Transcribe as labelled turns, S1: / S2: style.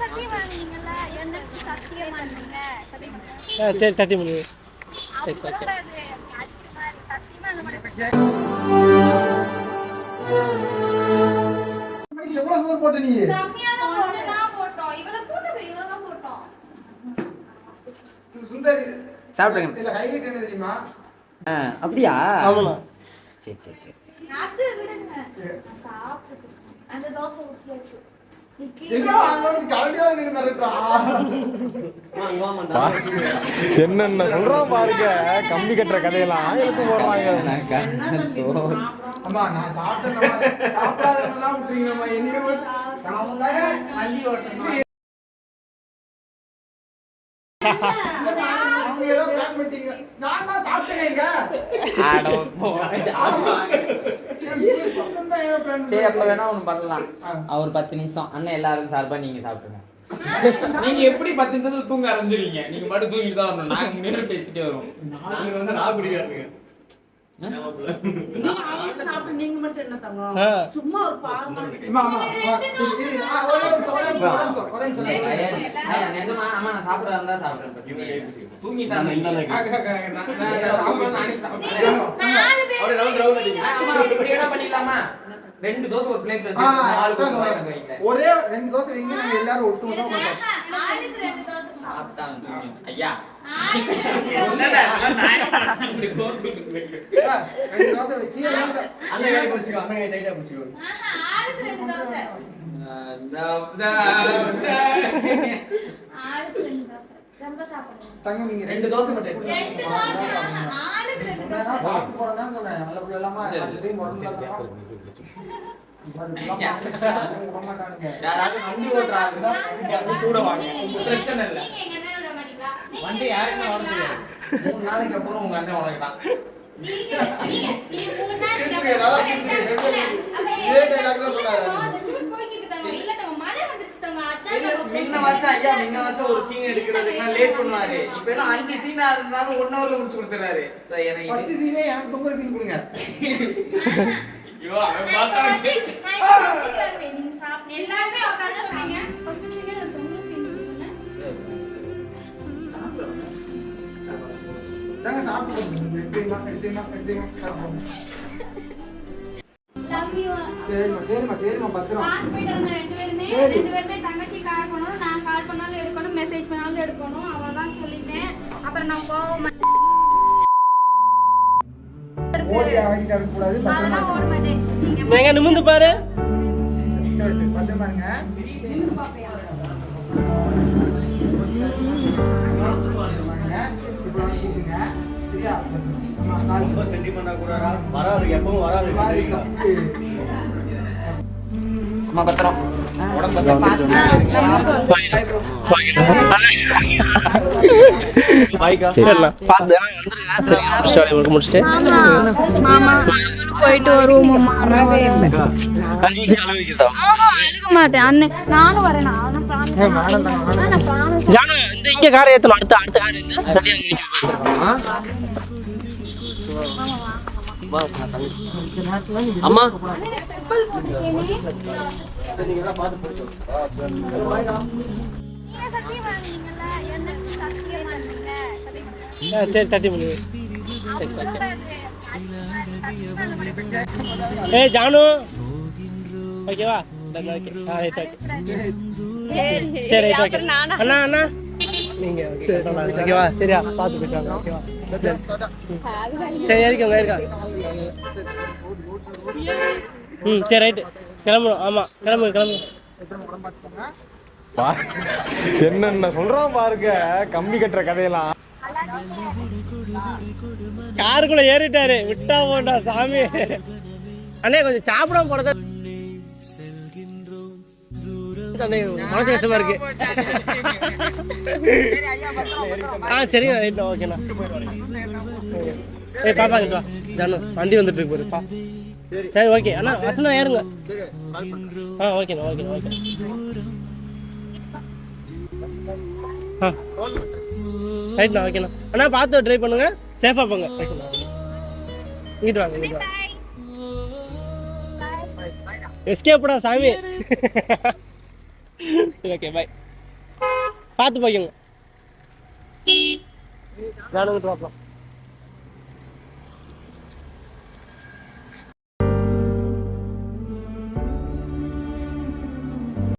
S1: சத்தியம் பண்ணுங்க.
S2: சரி சத்தியம்
S3: மணிக்கு எவ்வளவு சோறு போட்ட நீ? சுந்தரி
S4: சாப்பிட்டுங்க.
S3: ஹைலைட் என்ன தெரியுமா?
S4: அப்படியா?
S2: ஆமாண்ணா
S4: சரி சரி சரி.
S1: அந்த தோசை ஊத்தியாச்சு.
S5: என்னென்ன சொல்றான் பாருங்க கம்பி கட்டுற கதையெல்லாம் எழுத்து போடுறாங்க.
S3: நான் தானே வண்டி
S4: சரி அப்ப வேணா ஒண்ணு பண்ணலாம். அவர் பத்து நிமிஷம். அண்ணன் எல்லாருக்கும் சார்பா நீங்க சாப்பிட்டுங்க
S6: நீங்க எப்படி பத்து நிமிஷத்துல தூங்க ஆரம்பிச்சிருவீங்க நீங்க மட்டும் தூங்கிட்டு தான் வரணும். நாங்க முன்னேற பேசிட்டே வரோம் நாங்க வந்து நான் குடிக்காருங்க
S7: மட்டும் என்ன தங்கம். சும்மா ஒரு
S4: ரெண்டு தோசை ஒரு பிளேட்ல வச்சு.
S3: ஒரே ரெண்டு தோசை வைங்க நாங்க எல்லாரும் ஒட்டு மொத்தமா உட்காந்து சாப்பிடுவோம்.
S1: நாலுக்கு ரெண்டு தோசை சாப்பிட்டோம்
S4: சாப்பிட்டான் தூங்கிட்டான். ஐயா
S3: தங்கம் நீங்க
S6: ரெண்டு தோசை மட்டும்
S3: சாப்பிட்டு போறேன்னு சொன்னேன். நல்ல பிள்ளை இல்லாம விட மாட்டானுங்க.
S4: யாராவது
S6: வண்டி ஓட்டுறாங்க வண்டி கூட வாங்க பிரச்சனை இல்ல வண்டி
S1: அண்ணனை
S6: வர முடியாது. மூணு நாளைக்கு அப்புறம் உங்க அண்ணன்
S3: dialogue தான்
S4: ஒரு சீன் எடுக்கிறதுக்கு லேட் பண்ணுவாரு. இப்ப எல்லாம் அஞ்சு சீனா இருந்தாலும் ஒன் ஹவர்ல முடிச்சு கொடுத்துறாரு. எனக்கு
S3: ஏ எனக்கு தொங்குற scene கொடுங்க.
S6: ஐயோ
S1: சாப்பிடுங்க. Love you.
S3: சரிம்மா, சரிம்மா, சரிம்மா, பத்திரம். சரி.
S1: ரெண்டு பேருமே தங்கச்சி கால் பண்ணணும், நான் கால் பண்ணாலும் எடுக்கணும், message பண்ணாலும் எடுக்கணும். அவ்வளவுதான் சொல்லிட்டேன். அப்புறம் நான் நீங்க
S2: நிமிந்து பாரு
S3: இருங்க. இப்ப
S6: சென்டிமெண்டா கூடாதா வராது எப்பவும் வராது
S2: சரி உங்களுக்கு முடிச்சுட்டு
S1: மாமா போயிட்டு வருவோம் மாட்டேன் அண்ணன் நானும் வரேன் நானும் பிராணம் நான் பிராணம்
S2: ஜானு இந்த இங்க காரை ஏத்தணும் அடுத்த அடுத்த கார் இந்த ரெடியா இங்க அம்மா. சரி சத்தியம் பண்ணு. ஏய் ஜானு. ஓகேவா? சரி அண்ணா அண்ணா. நீங்க ஓகே ஓகேவா? சரியா பார்த்து போயிட்டு வாங்க ஓகேவா? சரி ஏறிக்கோங்க ஏறிக்கா ம் சரி ரைட்டு கிளம்பணும். ஆமாம் கிளம்பு கிளம்பு.
S5: என்னென்ன சொல்றான் பாருங்க கம்பி கட்டுற கதையெல்லாம்.
S2: காருக்குள்ள ஏறிட்டாரு. விட்டா போண்டா சாமி. அண்ணே கொஞ்சம் சாப்பிடாம போனதா அண்ணே, மனசு கஷ்டமா இருக்கு. ஆ சரிங்க ரைட் ஓகேண்ணா ஏய் பாப்பா கிட்ட ஜானு வண்டி வந்துட்டு இருக்கு பாரு பா. சரி ஓகே. அண்ணா வசனா ஏறுங்க. ஆ ஓகேண்ணா ஓகே ஓகே. ஆ. ரைட்ண்ணா ஓகேண்ணா அண்ணா. பார்த்து ட்ரை பண்ணுங்க. சேஃபாக போங்க. ரைட்ண்ணா இங்கிட்டு வாங்க இங்கிட்டு வாங்க. எஸ்கேப்டா சாமி. okay, bye. Paano ba yung... Gano'ng drop lang?